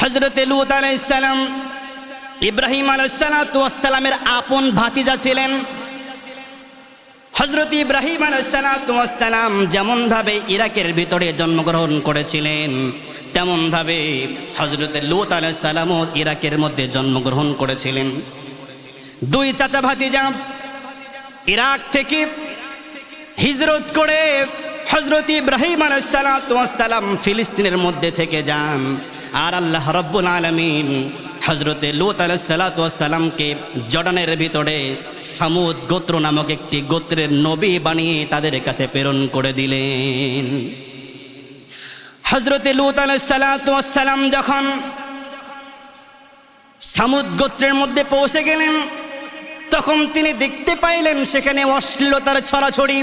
হজরতে লুত আলাইসালাম ইব্রাহিম আলাইসালামের আপন ভাতিজা ছিলেন। হজরত ইব্রাহিম আলাইসালাম যেমনভাবে ইরাকের ভিতরে জন্মগ্রহণ করেছিলেন, তেমনভাবে হজরত লুত আলাইসালামও ইরাকের মধ্যে জন্মগ্রহণ করেছিলেন। দুই চাচা ভাতিজা ইরাক থেকে হিজরত করে হজরত ইব্রাহিম আলাইসালাম ফিলিস্তিনের মধ্যে থেকে যান। আর আল্লাহ রব্বুল আলমিন হজরতে লুত আলাইসালাতামকে জর্ডানের ভিতরে সামুদ গোত্র নামক একটি গোত্রের নবী বানিয়ে তাদের কাছে প্রেরণ করে দিলেন। হজরতে লুত আলাইসালাতাম যখন সামুদ গোত্রের মধ্যে পৌঁছে গেলেন, তখন তিনি দেখতে পাইলেন সেখানে অশ্লীলতার ছড়াছড়ি।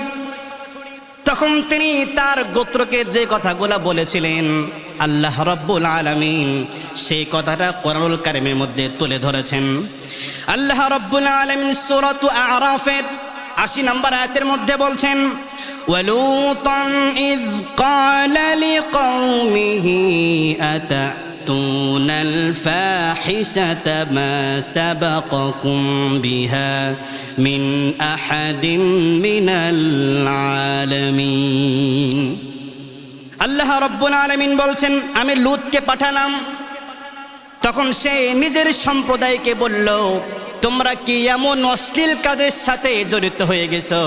তখন তিনি তার গোত্রকে যে কথাগুলো বলেছিলেন আল্লাহ রব্বুল আলমিন সেই কথাটা কোরআনুল কারিমের মধ্যে তুলে ধরেছেন আল্লাহ রব্বুল আলমিন সুরত আরাফের আশি নম্বর আয়াতের মধ্যে বলছেন ولوطا إذ قال لقومه أتأتون الفاحشة ما سبقكم بها من أحد من العالمين আল্লাহ রব্বুল আলমিন বলছেন, আমি লুতকে পাঠালাম। তখন সে নিজের সম্প্রদায়কে বলল, তোমরা কি এমন অশ্লীল কাজের সাথে জড়িত হয়ে গেছো,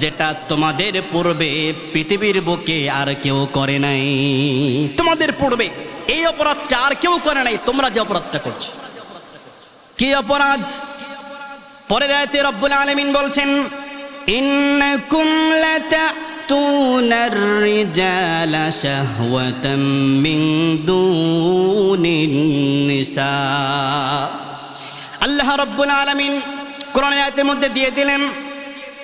যেটা তোমাদের পূর্বে পৃথিবীর বুকে আর কেউ করে নাই? তোমাদের পূর্বে এই অপরাধটা আর কেউ করে নাই, তোমরা যে অপরাধটা করছ? কি অপরাধ? পরের আয়তে রব্বুল আলমিন বলছেন লাতাতুন الرجال شهوة من دون النساء আল্লাহ রব্বুল আলমিন কোরআন আয়াতের মধ্যে দিয়ে দিলেন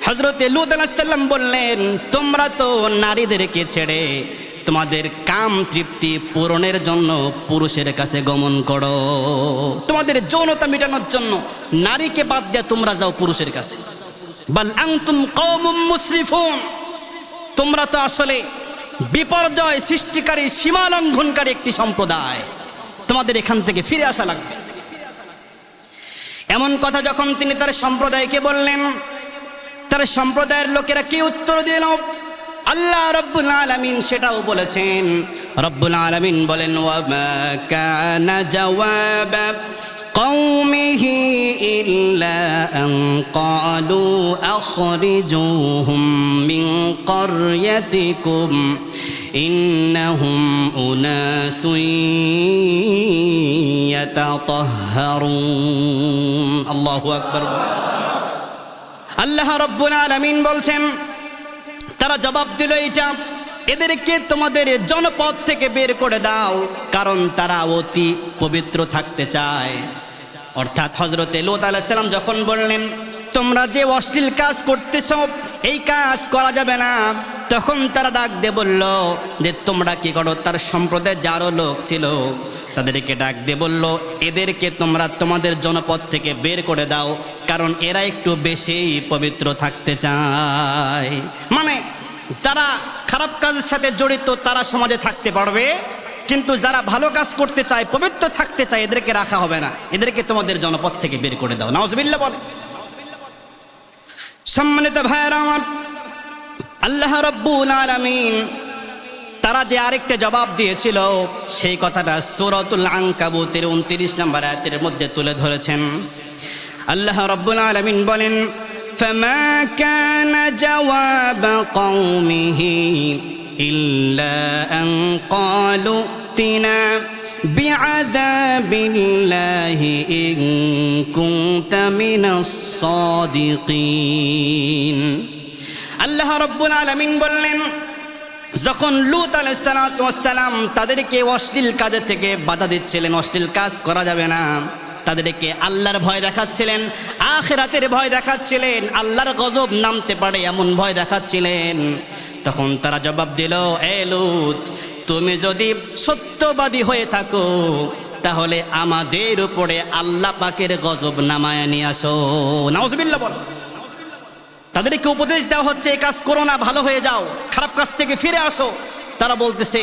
হজরতে লুদ আলাহিসাল্লাম বললেন তোমরা তো নারীদেরকে ছেড়ে তোমাদের কাম তৃপ্তি পূরণের জন্য পুরুষের কাছে গমন করো তোমাদের যৌনতা মেটানোর জন্য নারীকে বাদ দিয়ে তোমরা যাও পুরুষের কাছে বাল আংতুম কওমুম মুসরিফুন তোমরা তো আসলে বিপর্যয় সৃষ্টিকারী সীমা লঙ্ঘনকারী একটি সম্প্রদায়। তোমাদের এখান থেকে ফিরে আসা লাগবে। এমন কথা যখন তিনি তার সম্প্রদায়কে বললেন, তার সম্প্রদায়ের লোকেরা কি উত্তর দিল? আল্লাহ রব্বুল আলামিন সেটাও বলেছেন। রব্বুল আলামিন বলেন ওয়ামা কানা জওয়াব قومه إلا أن قالوا أخرجوهم من قريتكم إنهم أناس يتطهرون الله أكبر আল্লাহ রব্বুল আলমিন বলছেন তারা জবাব দিল এইটা এদেরকে তোমাদের জনপদ থেকে বের করে দাও, কারণ তারা অতি পবিত্র থাকতে চায়। অর্থাৎ হজরতে লোত আলাইসাল্লাম যখন বললেন, তোমরা যে অশ্লীল কাজ করতেছ, এই কাজ করা যাবে না। তখন তারা ডাক দিয়ে বলল, যে তোমরা কি করো? তার সম্প্রদায়ের যারও লোক ছিল, তাদেরকে ডাক দিয়ে বলল, এদেরকে তোমরা তোমাদের জনপদ থেকে বের করে দাও, কারণ এরা একটু বেশি পবিত্র থাকতে চায়। মানে যারা খারাপ কাজের সাথে জড়িত, তারা সমাজে থাকতে পারবে। কিন্তু যারা ভালো কাজ করতে চায়, পবিত্র থাকতে চায়, এদেরকে রাখা হবে না। এদেরকে তোমাদের জনপদ থেকে বের করে দাও। নওয়াজবিল্লা বলে। সম্মানিত ভাইয়েরা আমার, আল্লাহ রব্বুল আলামিন তারা যে আরেকটা জবাব দিয়েছিল, সেই কথাটা সুরতুল আঙ্কাবুতের উনত্রিশ নম্বর আয়াতের মধ্যে তুলে ধরেছেন। আল্লাহ রব্বুল আলামিন বলেন فما كان جواب قومه إلا أن قالوا ائتنا بعذاب الله إن كنت من الصادقين আল্লাহ রব্বুল আলমিন বললেন যখন লুত আলাইসালাম তাদেরকে অশ্লীল কাজের থেকে বাধা দিচ্ছিলেন অশ্লীল কাজ করা যাবে না তাদেরকে আল্লাহর ভয় দেখাচ্ছিলেন, আখেরাতের ভয় দেখাচ্ছিলেন, আল্লাহর গজব নামতে পারে এমন ভয় দেখাচ্ছিলেন। তখন তারা জবাব দিল, এ লুত, তুমি যদি সত্যবাদী হয়ে থাকো, তাহলে আমাদের উপরে আল্লাহ পাকের গজব নামায় নিয়ে আসো। নাউজবিল্লা বল। তাদেরকে উপদেশ দেওয়া হচ্ছে, এই কাজ করো না, ভালো হয়ে যাও, খারাপ কাজ থেকে ফিরে আসো। তারা বলতেছে,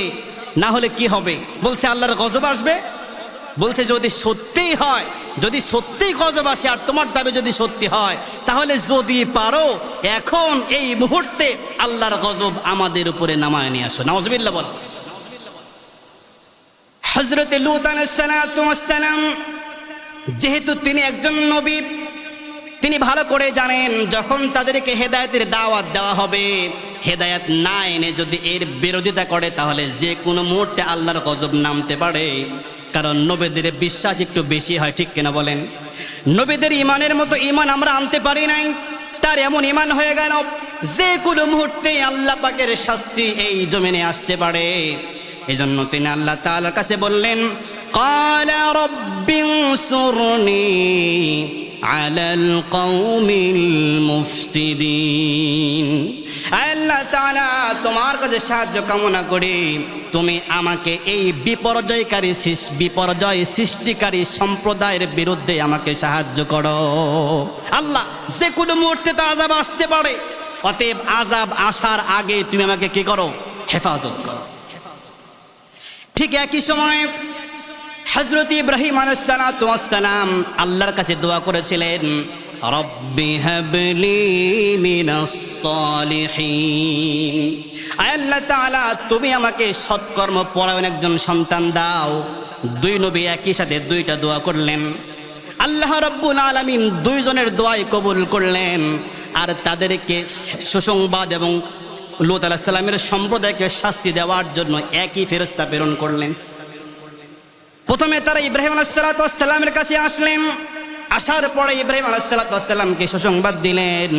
না হলে কি হবে? বলছে, আল্লাহর গজব আসবে বলছে, যদি সত্যিই হয়, যদি সত্যিই গজব আসে আর তোমার দাবি যদি সত্যি হয়, তাহলে যদি পারো, এখন এই মুহূর্তে আল্লাহর গজব আমাদের উপরে নামায় নিয়ে আসো। নওয়াজবিল্লা বলো। হজরত লুতান যেহেতু তিনি একজন নবী তিনি ভালো করে জানেন, যখন তাদেরকে হেদায়তের দাওয়াত দেওয়া হবে, হেদায়ত না এনে যদি এর বিরোধিতা করে, তাহলে যে কোনো মুহূর্তে আল্লাহর গজব নামতে পারে। কারণ নবীদের বিশ্বাস একটু বেশি হয়, ঠিক কিনা বলেন? নবীদের ইমানের মতো ইমান আমরা আনতে পারি নাই। তার এমন ইমান হয়ে গেল, যে কোনো মুহূর্তে আল্লাহ পাকের শাস্তি এই জমিনে আসতে পারে। এজন্য তিনি আল্লাহ তালার কাছে বললেন, কালা রব্বিং সরণী على القوم المفسدين আল্লাহ তাআলা তোমার কাছে সাহায্য কামনা করি তুমি আমাকে এই বিপর্যয়কারী সৃষ- বিপর্যয় সৃষ্টিকারী সম্প্রদায়ের বিরুদ্ধে আমাকে সাহায্য করো আল্লাহ যে কোনো মুহূর্তে তো আজাব আসতে পারে অতএব আজাব আসার আগে তুমি আমাকে কি করো হেফাজত করো ঠিক একই সময় হজরত ইব্রাহিম আলাইসালাম আল্লাহর কাছে দোয়া করেছিলেন, রব্বি হাবলি মিনাস সালিহিন। আল্লাহ তাআলা, তুমি আমাকে সৎকর্ম পরায়ণ একজন সন্তান দাও। দুই নবী একই সাথে দুইটা দোয়া করলেন। আল্লাহ রব্বুল আলামিন দুইজনের দোয়াই কবুল করলেন। আর তাদেরকে সুসংবাদ এবং লুত আলাহ সাল্লামের সম্প্রদায়কে শাস্তি দেওয়ার জন্য একই ফেরস্তা প্রেরণ করলেন। প্রথমে তারা ইব্রাহিম আলাহিসাল্লামের কাছে আসলেন আসার পরে ইব্রাহিম আলাহিসাল্লামকে সুসংবাদ দিলেন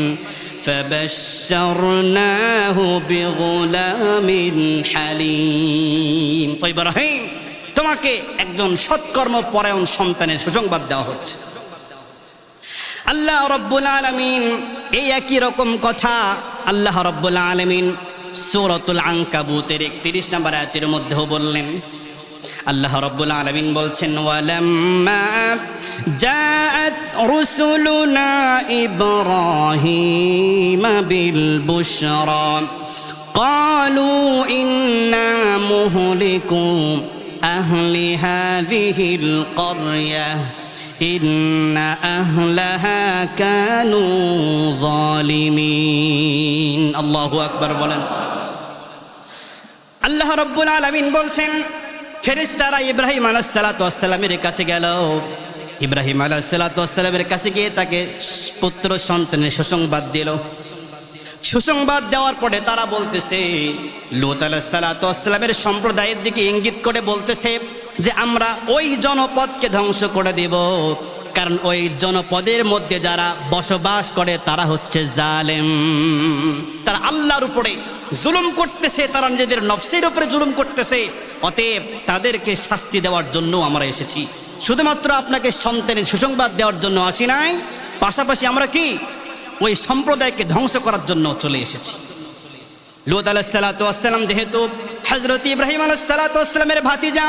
فبشرناه بغلام حليم ও ইব্রাহিম তোমাকে একজন সৎকর্ম পরায়ণ সন্তানের সুসংবাদ দেওয়া হচ্ছে আল্লাহ রব্বুল আলমিন এই একই রকম কথা আল্লাহ রব্বুল আলমিন সূরাতুল আনকাবুতের একত্রিশ নম্বর আয়াতের মধ্যেও বললেন আল্লাহ রব্বুল আলমিন বলছেন ওয়ালাম্মা জাআত রুসুলুনা ইব্রাহিম বিল বুশরা قالوا إنا مهلكو أهل هذه القرية إن أهلها كانوا ظالمين الله أكبر বলেন আল্লাহ রব্বুল আলমিন বলছেন ফেরিস্তারা ইব্রাহিম আলাহিসাল্লামের কাছে গেল। ইব্রাহিম আলাহিসাল্লামের কাছে গিয়ে তাকে পুত্র সন্তানের সুসংবাদ দিল। সুসংবাদ দেওয়ার পরে তারা বলতেছে, লুত আলাহিসাল্লামের সম্প্রদায়ের দিকে ইঙ্গিত করে বলতেছে যে, আমরা ওই জনপদকে ধ্বংস করে দেব। কারণ ওই জনপদের মধ্যে যারা বসবাস করে তারা হচ্ছে জালেম। তারা আল্লাহর উপরে জুলুম করতেছে, তারা নিজেদের নফসের উপরে জুলুম করতেছে। অতএব তাদেরকে শাস্তি দেওয়ার জন্য আমরা এসেছি। শুধুমাত্র আপনাকে সন্তানের সুসংবাদ দেওয়ার জন্য আসি নাই, পাশাপাশি আমরা কি? ওই সম্প্রদায়কে ধ্বংস করার জন্য চলে এসেছি। লুত আলাহিসাল্লাম যেহেতু হজরত ইব্রাহিম আলাহিসাল্লামের ভাতিজা,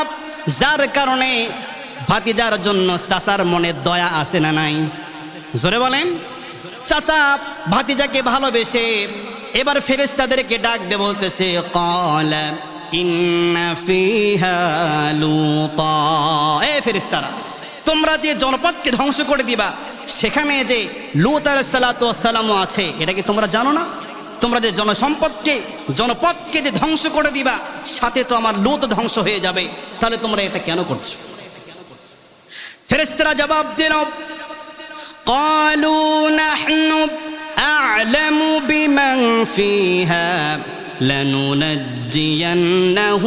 যার কারণে ভাতিজার জন্য চাচার মনে দয়া আসে না নাই? জোরে বলেন। চাচা ভাতিজাকে ভালোবেসে এবার ফেরেশতাদেরকে ডাক দে বলতেছে, কল এ ফেরেশতারা তোমরা যে জনপদকে ধ্বংস করে দিবা সেখানে যে লুত আলাইসাল্লামও আছে এটা কি তোমরা জানো না তোমরা যে জনসম্পদকে জনপদকে যে ধ্বংস করে দিবা সাথে তো আমার লুত ধ্বংস হয়ে যাবে তাহলে তোমরা এটা কেন করছো ফেরেস্তারা জবাব দিল قالوا نحن أعلم بمن فيها لننجينه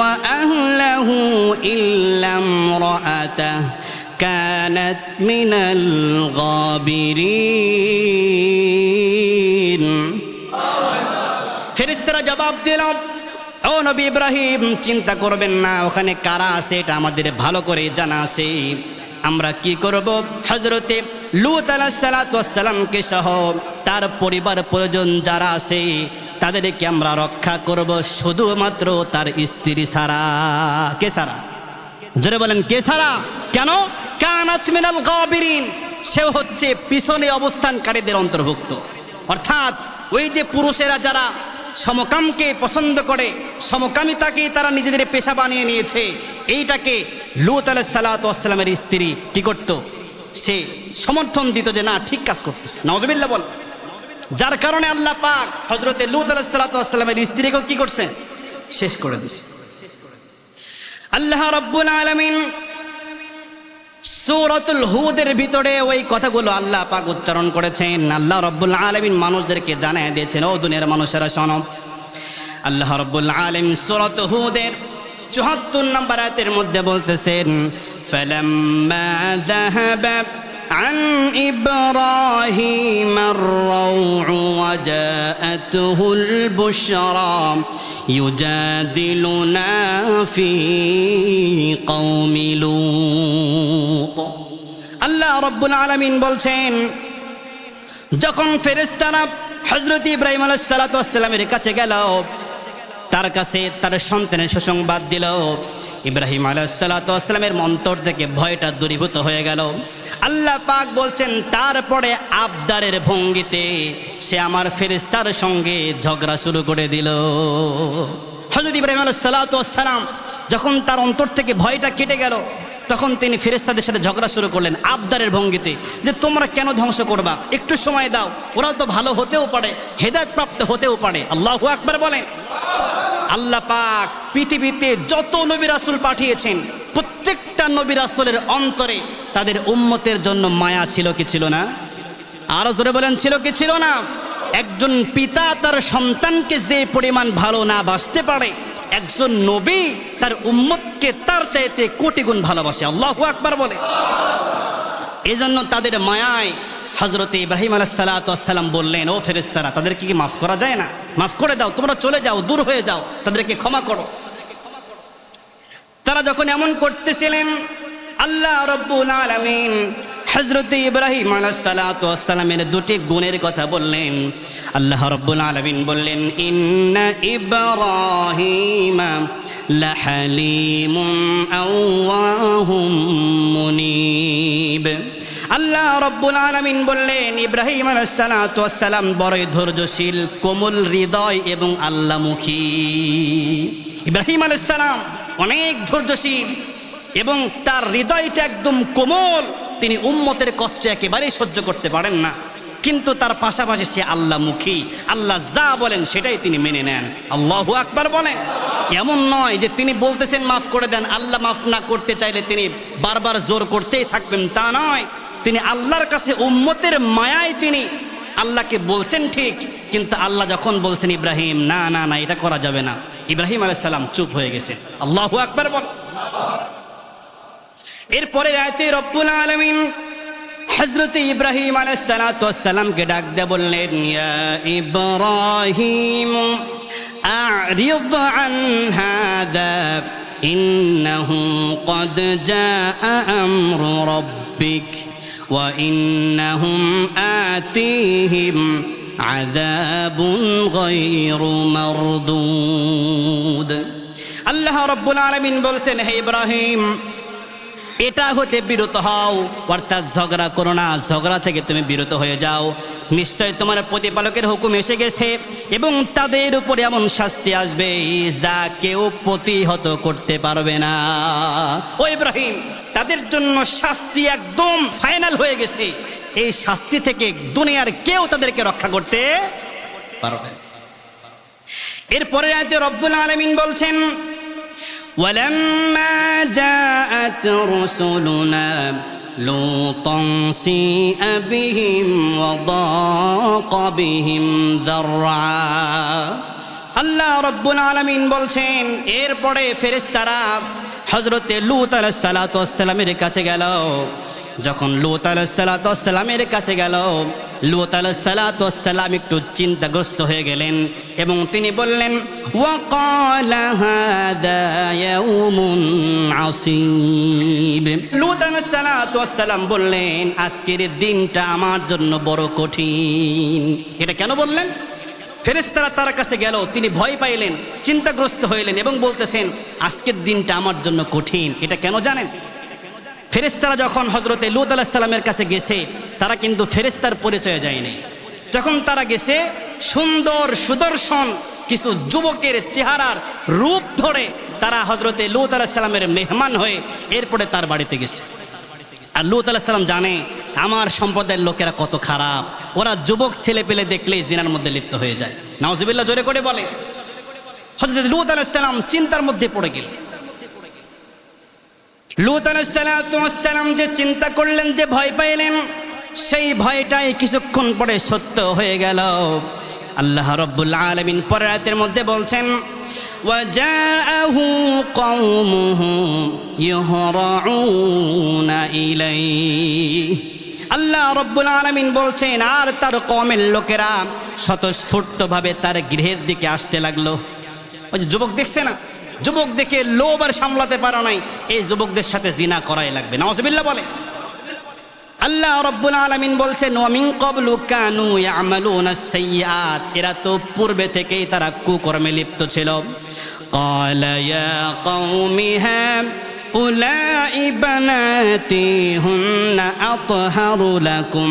وأهله إلا امرأته كانت من الغابرين ফেরেস্তারা জবাব দিল ও নবী ইব্রাহিম চিন্তা করবেন না ওখানে কারা আছে এটা আমাদের ভালো করে জানা আছে আমরা কি করব হজরতে লুত আলাহিসাল্লামকে সহ তার পরিবার প্রয়োজন যারা আছে, তাদেরকে আমরা রক্ষা করব শুধুমাত্র তার স্ত্রী সারা। কে সারা? জোরে বলেন, কে সারা? কেন? কানাত মিনাল গাবিরিন। সে হচ্ছে পিছনে অবস্থানকারীদের অন্তর্ভুক্ত। অর্থাৎ ওই যে পুরুষেরা যারা সমকামকে পছন্দ করে সমকামিতাকে তারা নিজেদের পেশা বানিয়ে নিয়েছে, এইটাকে লুত আলাহ সালাতামের স্ত্রী কি করত? সে সমর্থন দিত যে, না, ঠিক কাজ করতেছে। নজবিল্লা বল। যার কারণে আল্লাহ পাক হজরতে লুত আলাহ সালাতামের স্ত্রীকে কি করছেন শেষ করে দিছে। আল্লাহ রব্বুল আলমিন সূরাতুল হুদের ভিতরে ওই কথাগুলো আল্লাহ পাক উচ্চারণ করেছেন। আল্লাহ রব্বুল আলমিন মানুষদেরকে জানিয়ে দিয়েছেন, ও দুনিয়ার মানুষেরা, শোনো। আল্লাহ রব্বুল আলম সূরাত হুদের চুহাত্তর নম্বর আয়াতের মধ্যে বলতেছেন فلما ذهب عن إبراهيم الروع وجاءته البشرى يجادلنا في قوم لوط আল্লাহ রব্বুল আলমিন বলছেন যখন ফেরেস্তারা হজরত ইব্রাহিম আলাইসালাতামের কাছে গেল তার কাছে তার সন্তানের সুসংবাদ দিল ইব্রাহিম আলাইসালাতামের মন্তর থেকে ভয়টা দূরীভূত হয়ে গেল। আল্লাহ পাক বলছেন, তারপরে আবদারের ভঙ্গিতে সে আমার ফেরেস্তার সঙ্গে ঝগড়া শুরু করে দিল। হজরত ইব্রাহিম আলাইসালাতাম যখন তার অন্তর থেকে ভয়টা কেটে গেল, তখন তিনি ফেরেস্তাদের সাথে ঝগড়া শুরু করলেন আবদারের ভঙ্গিতে, যে তোমরা কেন ধ্বংস করবা? একটু সময় দাও, ওরাও তো ভালো হতেও পারে, হেদায়ত প্রাপ্ত হতেও পারে। আল্লাহ আকবার বলেন। আল্লাহ পাক পৃথিবীতে যত নবী রাসুল পাঠিয়েছেন, প্রত্যেকটা নবী রাসুলের অন্তরে তাদের উম্মতের জন্য মায়া ছিল কি ছিল না? আরও জোরে বলেন, ছিল কি ছিল না? একজন পিতা তার সন্তানকে যে পরিমাণ ভালো না বাসতে পারে, একজন নবী তার উম্মতকে তার চাইতে কোটি গুণ ভালোবাসে। আল্লাহ আকবার বলে। এজন্য তাদের মায়ায় হজরত ইব্রাহিম আলাহালাম বললেন, ও ফেরেস্তারা তাদেরকে কি মাফ করা যায় না? মাফ করে দাও, তোমরা চলে যাও, দূর হয়ে যাও, তাদেরকে ক্ষমা করো। তারা যখন এমন করতেছিলেন, আল্লাহ রব্বুল আলমিন হজরত ইব্রাহিম আলাহালামের দুটি গুণের কথা বললেন। আল্লাহ রব্বুল আলমিন বললেন, ইন্না ইব্রাহিম লাহালিমুন আওয়াহুম মুনিব। আল্লাহ রব্বুল আলমিন বললেন, ইব্রাহিম আলাইসালাম বড়ই ধৈর্যশীল, কোমল হৃদয় এবং আল্লামুখী। ইব্রাহিম আলাইসালাম অনেক ধৈর্যশীল এবং তার হৃদয়টা একদম কোমল। তিনি উম্মতের কষ্ট একেবারেই সহ্য করতে পারেন না। কিন্তু তার পাশাপাশি সে আল্লাহমুখী আল্লাহ যা বলেন সেটাই তিনি মেনে নেন। আল্লাহ আকবার বলেন। এমন নয় যে তিনি বলতেছেন, মাফ করে দেন। আল্লাহ মাফ না করতে চাইলে তিনি বারবার জোর করতেই থাকবেন, তা নয়। তিনি আল্লাহর কাছে উম্মতের মায়ায় তিনি আল্লাহকে বলছেন ঠিক কিন্তু আল্লাহ যখন বলছেন ইব্রাহিম না না না এটা করা যাবে না ইব্রাহিম আলাইসাল্লাম চুপ হয়ে গেছেন আল্লাহ আকবার বল এরপরে রায়তে রব্বুল আলমিন হজরত ইব্রাহিম আলাইসালামকে ডাক দিয়ে বললেন ইয়া ইব্রাহিম أعرض عن هذا إنه قد جاء أمر ربك وإنهم آتيهم عذاب غير مردود আল্লাহ রব্বুল আলমিন বলছেন হে ইব্রাহিম এটা হতে বিরত হও। অর্থাৎ ঝগড়া করো না, ঝগড়া থেকে তুমি বিরত হয়ে যাও। নিশ্চয় তোমার প্রতিপালকের হুকুম এসে গেছে এবং তাদের উপরে এমন শাস্তি আসবে যা কেউ প্রতিহত করতে পারবে না। ও ইব্রাহিম, তাদের জন্য শাস্তি একদম ফাইনাল হয়ে গেছে। এই শাস্তি থেকে দুনিয়ার কেউ তাদেরকে রক্ষা করতে পারবে এরপরে রব্বুল আলমিন বলছেন ولما جاءت رسلنا لوطا سيء بهم وضاق بهم ذرعا আল্লাহ রব্বুল আলমিন বলছেন এরপরে ফেরেস্তারা হজরতে লুত আলাইসালামের কাছে গেল যখন লুত আলাইসালাতামের কাছে গেল, লুত আলাইসালাতাম একটু চিন্তাগ্রস্ত হয়ে গেলেন এবং তিনি বললেন বললেন, আজকের দিনটা আমার জন্য বড় কঠিন। এটা কেন বললেন? ফেরেস্তারা তার কাছে গেল, তিনি ভয় পাইলেন, চিন্তাগ্রস্ত হইলেন এবং বলতেছেন, আজকের দিনটা আমার জন্য কঠিন। এটা কেন জানেন? ফেরেস্তারা যখন হজরতে লুত আলাহিসাল্লামের কাছে গেছে, তারা কিন্তু ফেরেস্তার পরিচয় যায়নি যখন তারা গেছে, সুন্দর সুদর্শন কিছু যুবকের চেহারার রূপ ধরে তারা হজরতে লুত আলাহিসাল্লামের মেহমান হয়ে এরপরে তার বাড়িতে গেছে। আর লুত আলাহিসাল্লাম জানে, আমার সম্প্রদায়ের লোকেরা কত খারাপ। ওরা যুবক ছেলে পেলে দেখলেই জিনার মধ্যে লিপ্ত হয়ে যায়। নাওজিবিল্লা জোরে করে বলে। হজরত লুত আলাহিসাল্লাম চিন্তার মধ্যে পড়ে গেলেন। লুত আলাইসালাম যে চিন্তা করলেন যে ভয় পাইলেন সেই ভয়টাই কিছুক্ষণ পরে সত্য হয়ে গেল আল্লাহ রব্বুল আলমিন পরের রাতের মধ্যে বলছেন وجاءه قومه يهرعون إليه আল্লাহ রব্বুল আলমিন বলছেন আর তার কমের লোকেরা স্বতঃস্ফূর্তভাবে তার গৃহের দিকে আসতে লাগলো ওই যে যুবক দেখছে না যুবক দেখে লোভ আর সামলাতে পারো নাই এই যুবকদের সাথে জিনা করাই লাগবে নওয়াজবিল্লাহ বলে আল্লাহ রব্বুল আলামিন বলছেন ওয়ামিন ক্বাবলু কানু ইয়ামালুনা সাইয়্যাত এরা তো পূর্বে থেকেই তারা কুকর্মে লিপ্ত ছিল قال يا قوم هؤلاء بناتي هن أطهر لكم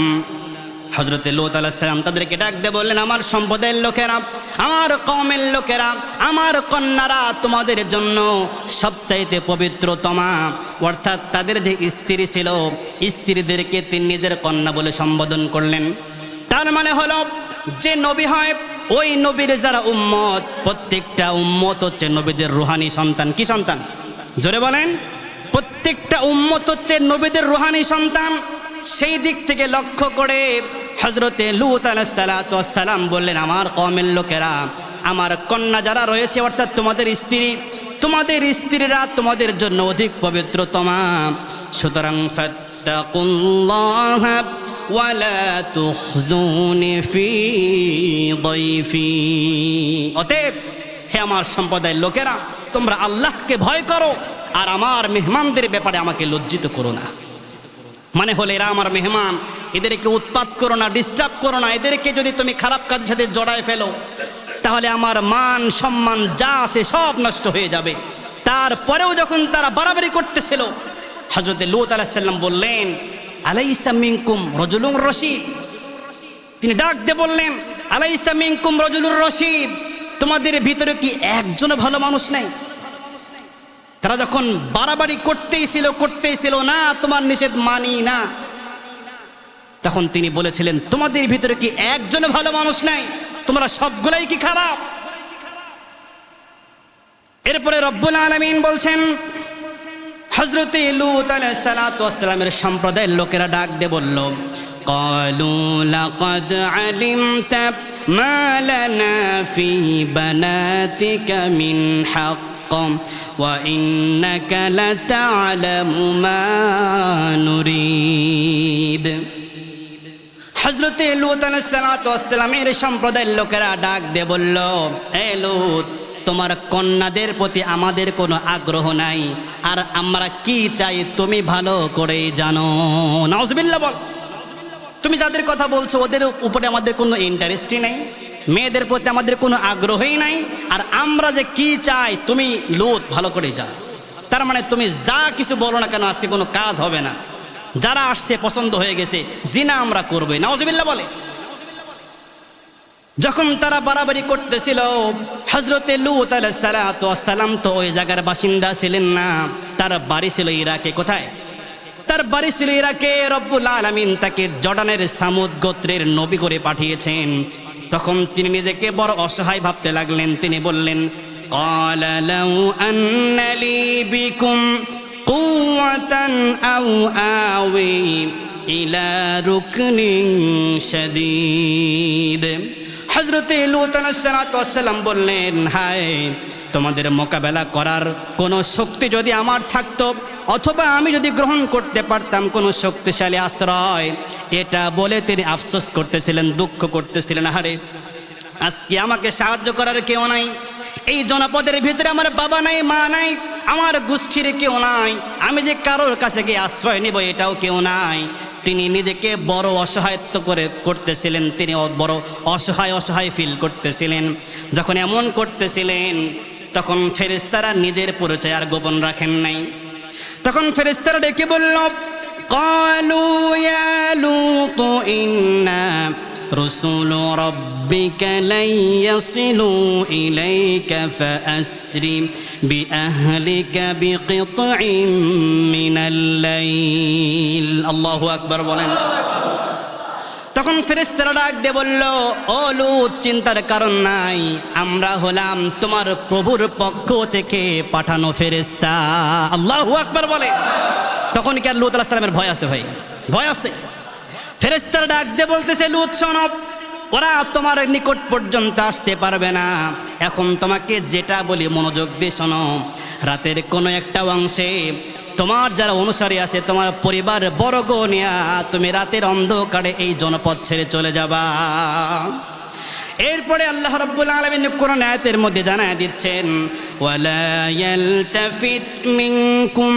হজরত লোত আলাহিসাম তাদেরকে ডাক দিয়ে বললেন, আমার সম্প্রদায়ের লোকেরা, আমার কমের লোকেরা, আমার কন্যারা তোমাদের জন্য সবচাইতে পবিত্রতমা। অর্থাৎ তাদের যে স্ত্রী ছিল, স্ত্রীদেরকে তিনি নিজের কন্যা বলে সম্বোধন করলেন। তার মানে হলো, যে নবী হয়, ওই নবীর যারা উম্মত, প্রত্যেকটা উম্মত হচ্ছে নবীদের রুহানি সন্তান। কি সন্তান? জোরে বলেন। প্রত্যেকটা উম্মত হচ্ছে নবীদের রুহানি সন্তান। সেই দিক থেকে লক্ষ্য করে হজরতে লুত আলাহালাম বললেন, আমার কমের লোকেরা, আমার কন্যা যারা রয়েছে, অর্থাৎ তোমাদের স্ত্রী, তোমাদের স্ত্রীরা তোমাদের জন্য অধিক সুতরাং তুখজুনি ফি দয়ফি অতএব হে আমার সম্প্রদায়ের লোকেরা, তোমরা আল্লাহকে ভয় করো আর আমার মেহমানদের ব্যাপারে আমাকে লজ্জিত করো না। মানে হলে এরা আমার মেহমান এদেরকে উৎপাত করো না ডিস্টার্ব করো না। এদেরকে যদি তুমি খারাপ কাজের সাথে জড়ায় ফেলো, তাহলে আমার মান, সম্মান যা আছে সব নষ্ট হয়ে যাবে। তারপরেও যখন তারা বাড়াবাড়ি করতেছিল হজরতে লুত আলাহিসাল্লাম বললেন, আলাইসা মিনকুম রজুলুম রশিদ। তিনি ডাক দিয়ে বললেন, আলাইসা মিনকুম রজুলুর রশিদ, তোমাদের ভিতরে কি একজন ভালো মানুষ নেই? তারা যখন বাড়াবাড়ি করতেই ছিল করতেই ছিল না, তোমার নিষেধ মানি না। তখন তিনি বলেছিলেন তোমাদের ভিতরে কি একজন ভালো মানুষ নাই তোমরা সবগুলাই কি খারাপ এরপরে রব্বুল আলমিন বলছেন হজরত লুত আলাইসালামের সম্প্রদায়ের লোকেরা ডাক দে বলল قالوا لقد علمت ما لنا في بناتك من حق وإنك لتعلم ما نريد হজরতে লুত আলাইসালামের সম্প্রদায়ের লোকেরা ডাক দিয়ে বলল, এ লুত, তোমার কন্যাদের প্রতি আমাদের কোনো আগ্রহ নাই। আর আমরা কি চাই তুমি ভালো করেই জানো? নাউজবিল্লা বল। তুমি যাদের কথা বলছো, ওদের উপরে আমাদের কোনো ইন্টারেস্টই নাই। মেয়েদের প্রতি আমাদের কোনো আগ্রহই নাই। আর আমরা যে কি চাই, তুমি লুত, ভালো করে জানো। তার মানে তুমি যা কিছু বলো না কেন, আজকে কোনো কাজ হবে না। যারা আসছে পছন্দ হয়ে গেছে জিনা আমরা করবোই নওয়াজবিল্লা বলে যখন তারা বাড়াবাড়ি করতেছিল হজরতে লুত সালাম তো ওই জায়গার বাসিন্দা ছিলেন না তার বাড়ি ছিল ইরাকে কোথায় তার বাড়ি ছিল ইরাকে রব্বুল আলমিন তাকে জর্ডানের সামুদ গোত্রের নবী করে পাঠিয়েছেন তখন তিনি নিজেকে বড় অসহায় ভাবতে লাগলেন তিনি বললেন قال لو أن لي بكم قوة أو آوي إلى ركن شديد হজরতে লুতানাসালাম বললেন হায় তোমাদের মোকাবেলা করার কোনো শক্তি যদি আমার থাকতো অথবা আমি যদি গ্রহণ করতে পারতাম কোনো শক্তিশালী আশ্রয় এটা বলে তিনি আফসোস করতেছিলেন দুঃখ করতেছিলেন হারে আজকে আমাকে সাহায্য করার কেউ নাই এই জনপদের ভিতরে আমার বাবা নাই মা নাই আমার গোষ্ঠীর কেউ নাই। আমি যে কারোর কাছে গিয়ে আশ্রয় নিব, এটাও কেউ নাই। তিনি নিজেকে বড় অসহায়ত্ব করে করতেছিলেন, তিনি বড় অসহায় অসহায় ফিল করতেছিলেন। যখন এমন করতেছিলেন, তখন ফেরিস্তারা নিজের পরিচয় আর গোপন রাখেন নাই। তখন ফেরিস্তারা ডেকে বলল, কালু ইয়ালু তো ইন্না رسل ربك لن يصلوا إليك فأسر بأهلك بقطع من الليل الله أكبر বলেন তখন ফেরেস্তারা ডাক দিয়ে বলল ও লুত চিন্তার কারণ নাই আমরা হলাম তোমার প্রভুর পক্ষ থেকে পাঠানো ফেরেস্তা আল্লাহ আকবার বলে তখন কি আর লুত আলাহ সালামের ভয় আছে ভাই ভয় আছে ফেরেস্তারা ডাক দিয়ে বলতেছে, লুত, শোনো, ওরা তোমার নিকট পর্যন্ত আসতে পারবে না। এখন তোমাকে যেটা বলি মনোযোগ দিয়ে শোনো। রাতের কোনো একটা অংশে তোমার যারা অনুসারী আছে, তোমার পরিবার বর্গ নিয়া, তুমি রাতের অন্ধকারে এই জনপদ ছেড়ে চলে যাবা। এরপরে আল্লাহ রাব্বুল আলামিন কোরআন আয়াতের মধ্যে জানায় দিচ্ছেন, ওয়ালা ইয়ালতাফিত মিনকুম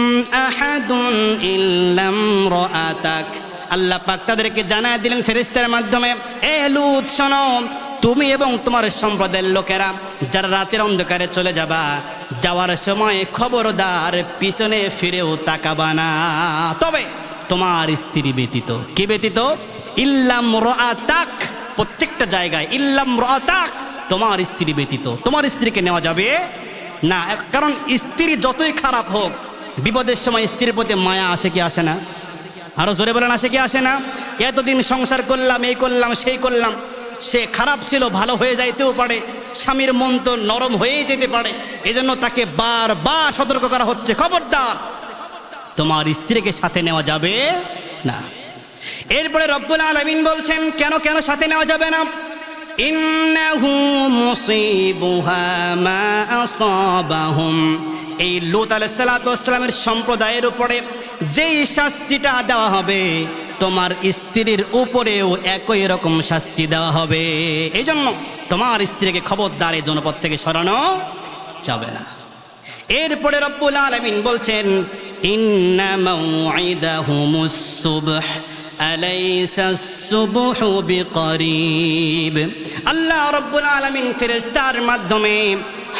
আহাদুন ইল্লা ইমরাআতাক আল্লাহ পাক তাদেরকে জানায় দিলেন ফেরেশতার মাধ্যমে, এ লুত, শোনো, তুমি এবং তোমার সম্প্রদায়ের লোকেরা যারা রাতের অন্ধকারে চলে যাবা, যাওয়ার সময় খবরদার পিছনে ফিরেও তাকাবা না। তবে তোমার স্ত্রী ব্যতীত, কি ব্যতীত? ইল্লাম তাক প্রত্যেকটা জায়গায় ইল্লাম তাক তোমার স্ত্রী ব্যতীত। তোমার স্ত্রীকে নেওয়া যাবে না, কারণ স্ত্রী যতই খারাপ হোক, বিপদের সময় স্ত্রীর প্রতি মায়া আসে কি আসে না? আরও জোরে বলেন, আসে কি, আসে না? এতদিন সংসার করলাম, এই করলাম, সেই করলাম। সে খারাপ ছিল, ভালো হয়ে যাইতেও পারে। স্বামীর মন তো নরম হয়েই যেতে পারে। এজন্য তাকে বারবার সতর্ক করা হচ্ছে। খবরদার। তোমার স্ত্রীকে সাথে নেওয়া যাবে না। এরপরে রব্বুল আলমিন বলছেন, কেন কেন সাথে নেওয়া যাবে না? ইন্নাহু মুসিবুহা মা আসাবাহুম। এই লুত আলাইসালামের সম্প্রদায়ের উপরে যেই শাস্তিটা দেওয়া হবে, তোমার স্ত্রীর উপরেও একই রকম শাস্তি দেওয়া হবে। এই জন্য তোমার স্ত্রীকে খবরদার এই জনপদ থেকে সরানো যাবে না। এরপরে রব্বুল আলমিন বলছেন আল্লাহ রব্বুল আলমিন ফেরেস্তার মাধ্যমে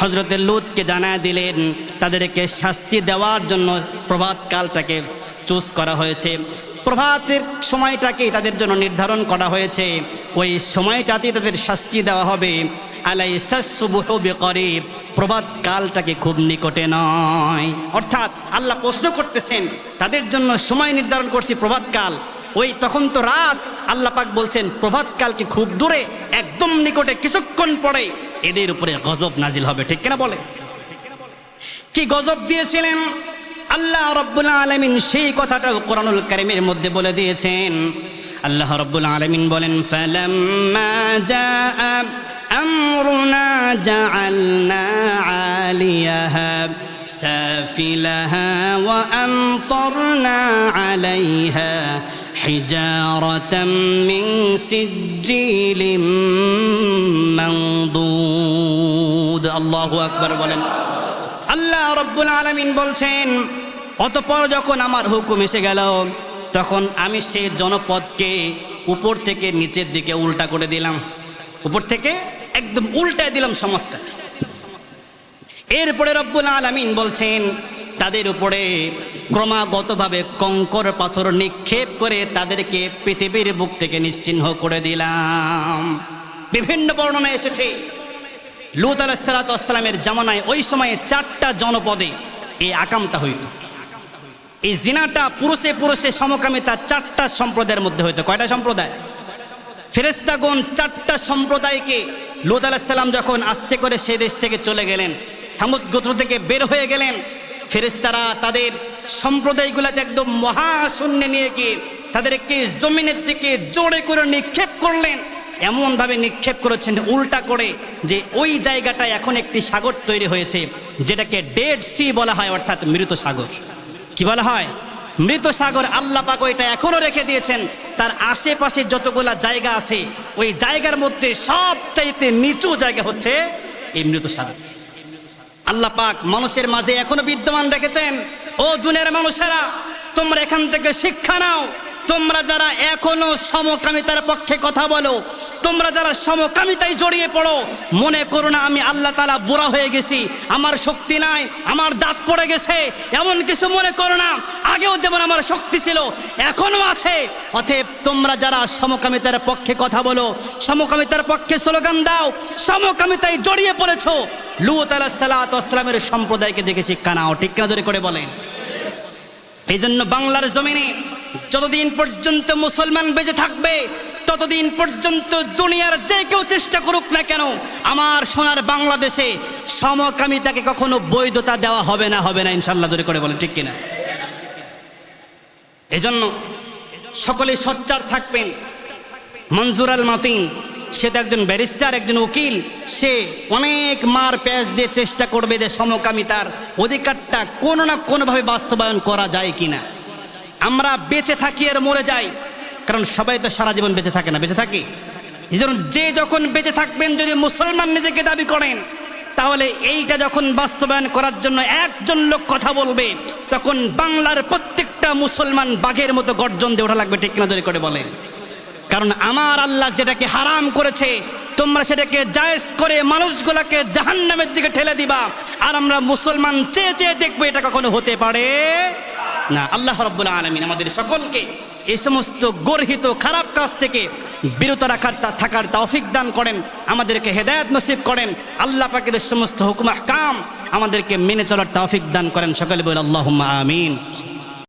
হযরতে লূতকে জানায় দিলেন, তাদেরকে শাস্তি দেওয়ার জন্য প্রভাতকালটাকে চুজ করা হয়েছে। প্রভাতের সময়টাকেই তাদের জন্য নির্ধারণ করা হয়েছে। ওই সময়টাতেই তাদের শাস্তি দেওয়া হবে। আলাই আলাইসাসুবহু বিকরিব প্রভাত কালটাকে খুব নিকটে নয়। অর্থাৎ আল্লাহ প্রশ্ন করতেছেন, তাদের জন্য সময় নির্ধারণ করছি প্রভাতকাল। ওই তখন তো রাত, আল্লাহ পাক বলছেন, প্রভাতকালকে খুব দূরে, একদম নিকটে, কিছুক্ষণ পরে। এদের উপরে গজব নাজিল হবে ঠিক কিনা বলে কি গজব দিয়েছিলেন আল্লাহ রব্বুল আলমিন সেই কথাটাও কোরআনুল কারিমের মধ্যে বলে দিয়েছেন আল্লাহ রব্বুল আলমিন বলেন ফালাম্মা জাআ أمرنا جعلنا عاليها سافلها وأمطرنا عليها حجارة من سجيل منضود الله أكبر বলেন আল্লাহ রব্বুল আলমিন বলছেন অতপর যখন আমার হুকুম এসে গেল তখন আমি সে জনপদকে উপর থেকে নিচের দিকে উল্টা করে দিলাম উপর থেকে একদম উল্টায় দিলাম সমাজটা এরপরে রব্বুল আলমিন বলছেন তাদের উপরে ক্রমাগতভাবে কঙ্কর পাথর নিক্ষেপ করে তাদেরকে পৃথিবীর বুক থেকে নিশ্চিহ্ন করে দিলাম। বিভিন্ন বর্ণনা এসেছে। লুত আলাহিসাল্লামের জামানায় ওই সময়ে চারটা জনপদে এই আকামটা হইত। এই জিনাটা পুরুষে পুরুষে সমকামিতা চারটা সম্প্রদায়ের মধ্যে হইতো। কয়টা সম্প্রদায়? ফেরেস্তাগণ চারটা সম্প্রদায়কে লুত আলাহিসাল্লাম যখন আস্তে করে সে দেশ থেকে চলে গেলেন, সামুদ গোত্র থেকে বের হয়ে গেলেন ফেরেস্তারা তাদের সম্প্রদায়গুলোতে একদম মহাশূন্যে নিয়ে গিয়ে তাদেরকে জমিনের থেকে জোরে করে নিক্ষেপ করলেন। এমনভাবে নিক্ষেপ করেছেন উল্টা করে যে ওই জায়গাটায় এখন একটি সাগর তৈরি হয়েছে, যেটাকে ডেড সি বলা হয়, অর্থাৎ মৃত সাগর। কি বলা হয়? মৃত সাগর আল্লাহ পাক এটা এখনও রেখে দিয়েছেন। তার আশেপাশে যতগুলা জায়গা আছে, ওই জায়গার মধ্যে সবচাইতে নিচু জায়গা হচ্ছে এই মৃত সাগর। আল্লাহ পাক মানুষের মাঝে এখনও বিদ্যমান রেখেছেন, ও দুনের মানুষেরা, তোমরা এখান থেকে শিক্ষা নাও। তোমরা যারা এখনও সমকামিতার পক্ষে কথা বলো, তোমরা যারা সমকামিতায় জড়িয়ে পড়ো, মনে করো না আমি আল্লাহ তালা বুড়া হয়ে গেছি, আমার শক্তি নাই, আমার দাঁত পড়ে গেছে, এমন কিছু মনে করো না। আগেও যেমন আমার শক্তি ছিল, এখনও আছে। অতএব তোমরা যারা সমকামিতার পক্ষে কথা বলো, সমকামিতার পক্ষে স্লোগান দাও, সমকামিতায় জড়িয়ে পড়েছো, লুত আলাহ সালাতামের সম্প্রদায়কে দেখে শিক্ষা নাও, ঠিক ধরে করে বলেন? এই জন্য বাংলার জমিনে যতদিন পর্যন্ত মুসলমান বেঁচে থাকবে, ততদিন পর্যন্ত দুনিয়ার যে কেউ চেষ্টা করুক না কেন, আমার সোনার বাংলাদেশে সমকামিতাকে কখনো বৈধতা দেওয়া হবে না হবে না ইনশাল্লাহ ধরে করে বলেন, ঠিক কিনা? এজন্য সকলে সচ্চার থাকবেন। মঞ্জুর আল মাতিন, সে তো একজন ব্যারিস্টার, একজন উকিল, সে অনেক মার প্যাঁচ দিয়ে চেষ্টা করবে যে সমকামিতার অধিকারটা কোনো না কোনোভাবে বাস্তবায়ন করা যায় কিনা। আমরা বেঁচে থাকি আর মরে যাই। কারণ সবাই তো সারা জীবন বেঁচে থাকে না, বেঁচে থাকি? যে যখন বেঁচে থাকবেন, যদি মুসলমান নিজেকে দাবি করেন, তাহলে এইটা যখন বাস্তবায়ন করার জন্য একজন লোক কথা বলবে, তখন বাংলার প্রত্যেকটা মুসলমান বাঘের মতো গর্জন দিয়ে ওঠা লাগবে, ঠিক কিনা ধরে করে বলেন? কারণ আমার আল্লাহ যেটাকে হারাম করেছে, তোমরা সেটাকে জায়েজ করে মানুষগুলাকে জাহান্নামের দিকে ঠেলে দিবা, আর আমরা মুসলমান চেয়ে চেয়ে দেখব এটা কখনো হতে পারে না, আল্লাহ রব্বুল আলমিন আমাদের সকলকে এই সমস্ত গর্হিত খারাপ কাজ থেকে বিরত রাখার থাকার তৌফিক দান করেন, আমাদেরকে হেদায়ত নসিব করেন, আল্লাহ পাকের সমস্ত হুকুমাহ কাম আমাদেরকে মেনে চলার তৌফিক দান করেন, সকলে বলে আল্লাহ আমিন।